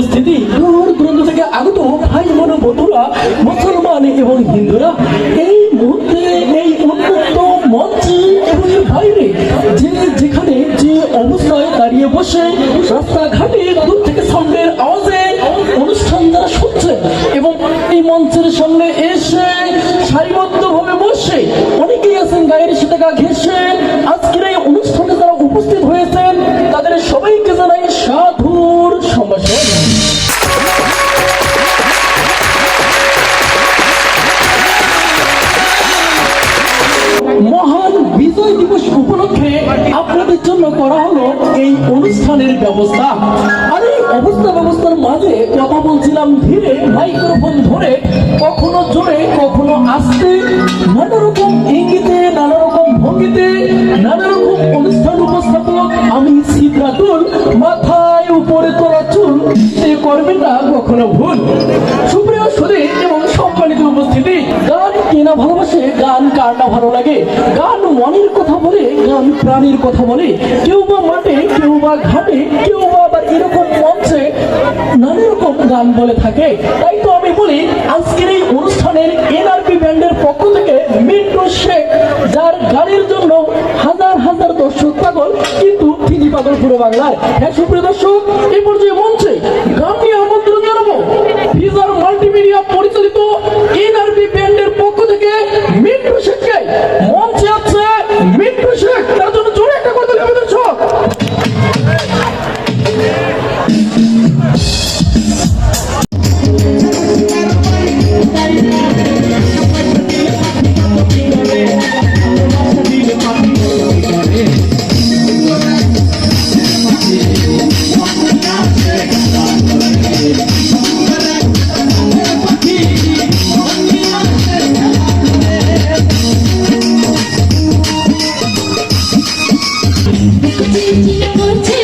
উপস্থিতি। দূর দূরান্ত থেকে আগত ভাই মন বন্ধুরা, মুসলমান এবং হিন্দুরা, এই মুহূর্তে এই উন্মুক্ত মঞ্চে এবং বাইরে যে যেখানে যে অবস্থায় দাঁড়িয়ে বসে রাস্তাঘাটে দূর থেকে সাউন্ডের আওয়াজে অনুষ্ঠান যারা শুনছে এবং এই মঞ্চের সামনে এসে সারিবদ্ধভাবে বসে, অনেকেই আছেন গায়ের গা ঘেসে উপলক্ষে আপনাদের জন্য করা হলো এই অনুষ্ঠানের ব্যবস্থা। আর এই অবস্থা ব্যবস্থার মাঝে কথা বলছিলাম ধীরে মাইক্রোফোন ধরে, কখনো জোরে, কখনো আস্তে নানা রকম ইঙ্গিতে নানা রকম ভঙ্গিতে নানা রকম অনুষ্ঠান উপস্থাপক আমি সিদ্ধাতুল, মাথায় উপরে তোলা চুল, সে করবেন না কখনো ভুল। সুপ্রিয় সুদী এবং সম্মানিত উপস্থিতি, গান কেনা ভালোবাসে, গান কার না ভালো লাগে? গান মনের কথা বলে, গান প্রাণীর কথা বলে। কেউ বা মাঠে, কেউ বা ঘাটে, কেউ বা আবার এরকম মঞ্চে নানা রকম গান বলে থাকে। তাই তো আমি বলি, আজকের এই অনুষ্ঠানের এনআরপি ব্যান্ডের পক্ষ থেকে মিন্টু শেখ, যার গানের জন্য হাজার হাজার দর্শক পাগল, কিন্তু তিনি পাগল পুরো বাংলায় হ্যাঁ সুপ্রিয় দর্শক এই পর্যায়ে মঞ্চে Yeah.